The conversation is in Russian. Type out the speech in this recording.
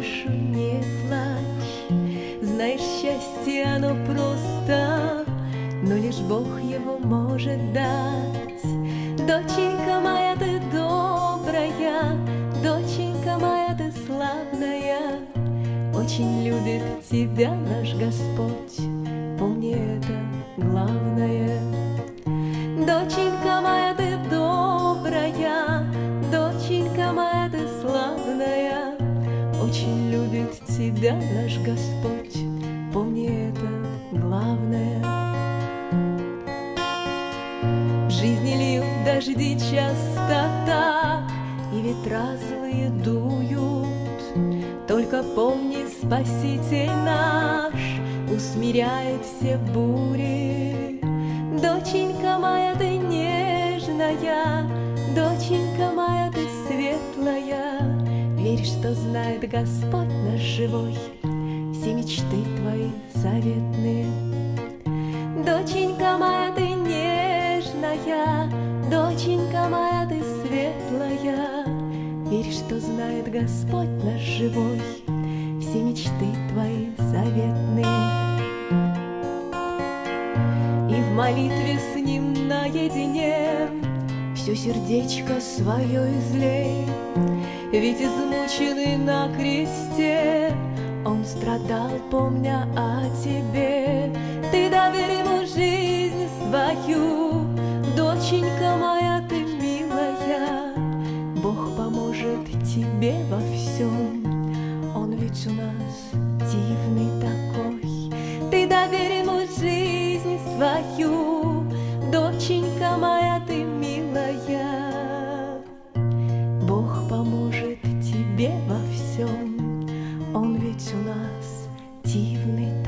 прошу, не плачь. Знаешь, счастье оно просто Но лишь Бог его может дать. Доченька моя, ты добрая Доченька моя, ты славная. Очень любит тебя наш Господь Очень любит тебя наш Господь, помни это главное. В жизни льют дожди часто так, И ветра злые дуют, Только помни, Спаситель наш Усмиряет все бури. Доченька моя, ты нежная, Доченька моя, ты светлая, Верь, что знает Господь наш живой Все мечты твои заветные. Доченька моя, ты нежная, Доченька моя, ты светлая, Верь, что знает Господь наш живой Все мечты твои заветные. И в молитве с ним наедине Все сердечко свое излей. Ведь измученный на кресте Он страдал, помня о тебе. Ты доверь ему жизнь свою Доченька моя, ты милая. Бог поможет тебе во всем Он ведь у нас дивный такой. Ты доверь ему жизнь свою он ведь у нас дивный